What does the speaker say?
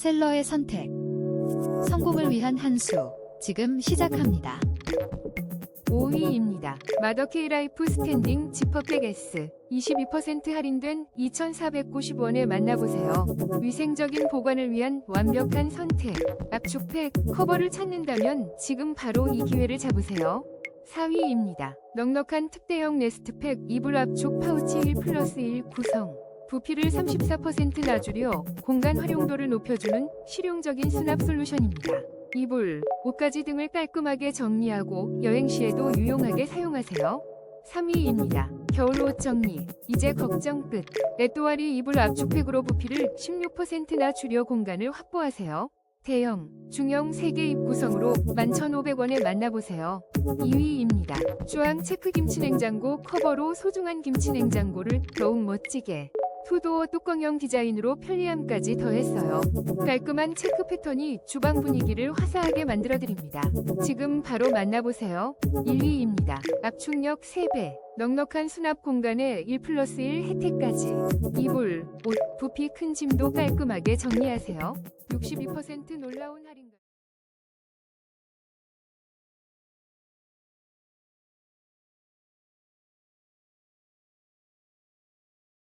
셀러의 선택. 성공을 위한 한 수. 지금 시작합니다. 5위입니다. 마더케이 라이프 스탠딩 지퍼백 S 22% 할인된 2,490원에 만나보세요. 위생적인 보관을 위한 완벽한 선택. 압축팩 커버를 찾는다면 지금 바로 이 기회를 잡으세요. 4위입니다. 넉넉한 특대형 네스트팩 이불 압축 파우치 1 플러스 1 구성. 부피를 34% 놔주려 공간 활용도를 높여주는 실용적인 수납 솔루션입니다. 이불, 옷가지 등을 깔끔하게 정리하고 여행 시에도 유용하게 사용하세요. 3위입니다. 겨울옷 정리. 이제 걱정 끝. 레또아리 이불 압축팩으로 부피를 16%나 줄여 공간을 확보하세요. 대형, 중형 3개 입 구성으로 11,500원에 만나보세요. 2위입니다. 주황 체크 김치 냉장고 커버로 소중한 김치 냉장고를 더욱 멋지게 투도어 뚜껑형 디자인으로 편리함까지 더했어요. 깔끔한 체크 패턴이 주방 분위기를 화사하게 만들어드립니다. 지금 바로 만나보세요. 1위입니다. 압축력 3배, 넉넉한 수납 공간에 1 플러스 1 혜택까지. 이불, 옷, 부피 큰 짐도 깔끔하게 정리하세요. 62% 놀라운 할인.